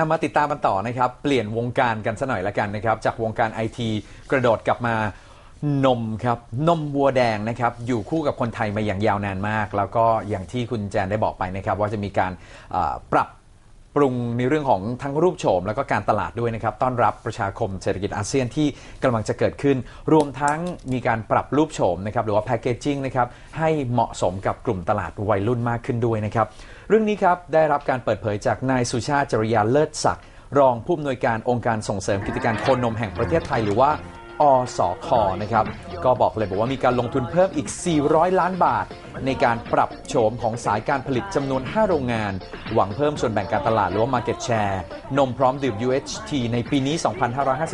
ามาติดตามกันต่อนะครับ เปลี่ยนวงการกันซะหน่อยละกันนะครับ จากวงการไอทีกระโดดกลับมานมครับ นมวัวแดงนะครับ อยู่คู่กับคนไทยมาอย่างยาวนานมาก แล้วก็อย่างที่คุณแจนได้บอกไปนะครับ ว่าจะมีการปรับ ปรุงในเรื่องของทั้งรูปโฉมแล้วก็การตลาดด้วยนะครับต้อนรับประชาคมเศรษฐกิจอาเซียนที่กำลังจะเกิดขึ้น รวมทั้งมีการปรับรูปโฉมนะครับหรือว่าแพคเกจจิ้งนะครับให้เหมาะสมกับกลุ่มตลาดวัยรุ่นมากขึ้นด้วยนะครับเรื่องนี้ครับได้รับการเปิดเผยจากนายสุชาติจริยาเลิศศักดิ์รองผู้อำนวยการองค์การส่งเสริมกิจการโคนมแห่งประเทศไทยหรือว่า อสคนะครับ ก็บอกเลยบอกว่ามีการลงทุนเพิ่มอีก 400 ล้านบาท ในการปรับโฉมของสายการผลิตจำนวน 5 โรงงาน หวังเพิ่มส่วนแบ่งการตลาดหรือว่า Market Share นมพร้อมดื่ม UHT ในปีนี้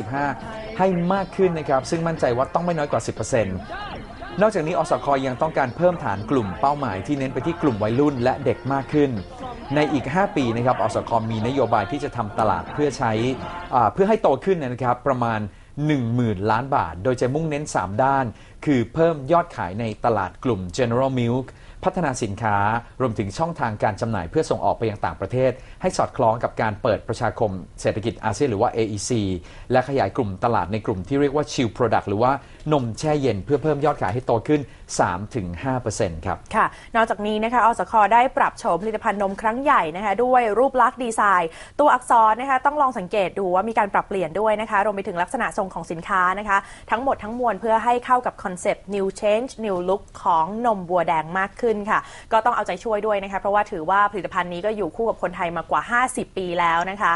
2555 ให้มากขึ้นนะครับ ซึ่งมั่นใจว่าต้องไม่น้อยกว่า 10%นอกจากนี้อสคยังต้องการเพิ่มฐานกลุ่มเป้าหมายที่เน้นไปที่กลุ่มวัยรุ่นและเด็กมากขึ้น ในอีก 5 ปีนะครับอสคมีนโยบายที่จะทำตลาดเพื่อใช้เพื่อให้โตขึ้นนะครับประมาณ 10,000 ล้านบาท โดยจะมุ่งเน้น 3 ด้าน คือเพิ่มยอดขายในตลาดกลุ่ม General Milk พัฒนาสินค้ารวมถึงช่องทางการจำหน่ายเพื่อส่งออกไปยังต่างประเทศ ให้สอดคล้องกับการเปิดประชาคมเศรษฐกิจอาเซียนหรือว่า AEC และขยายกลุ่มตลาดในกลุ่มที่เรียกว่า Chill Product หรือว่านมแช่เย็นเพื่อเพิ่มยอดขายให้โตขึ้น 3-5%ครับ ค่ะ นอกจากนี้นะคะอสคได้ปรับโฉมผลิตภัณฑ์นมครั้งใหญ่นะคะด้วยรูปลักษณ์ดีไซน์ ตัวอักษรนะคะต้องลองสังเกตดูว่ามีการปรับเปลี่ยนด้วยนะคะรวมไปถึงลักษณะทรงของสินค้านะคะ ทั้งหมดทั้งมวลเพื่อให้เข้ากับคอนเซปต์ new change new look ของนมบัวแดงมากขึ้นค่ะ ก็ต้องเอาใจช่วยด้วยนะคะ เพราะว่าถือว่าผลิตภัณฑ์นี้ก็อยู่คู่กับคนไทยมากว่า 50 ปีแล้วนะคะ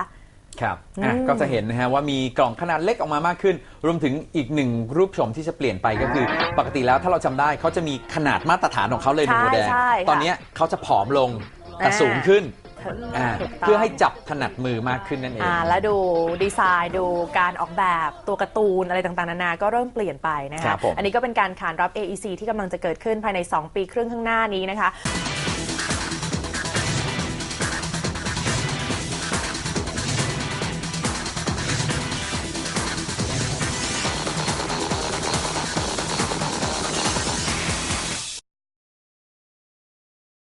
ครับอะก็จะเห็นนะฮะว่ามีกล่องขนาดเล็กออกมามากขึ้น รวมถึงอีกหนึ่งรูปโฉมที่จะเปลี่ยนไปก็คือ ปกติแล้วถ้าเราจำได้เขาจะมีขนาดมาตรฐานของเขาเลยใช่นมวัวแดงใช่ค่ะตอนเนี้ยเขาจะผอมลงแต่อ่าสูงขึ้น อ่าถูกต้องเพื่อให้จับถนัดมือมากขึ้นนั่นเอง อ่าแล้วดูดีไซน์ดูการออกแบบตัวการ์ตูนอะไรต่างๆนานาก็เริ่มเปลี่ยนไปนะครัคะบผม อันนี้ก็เป็นการขานรับ AEC ที่กำลังจะเกิดขึ้นภายใน 2 ปีครึ่งข้างหน้านี้นะคะ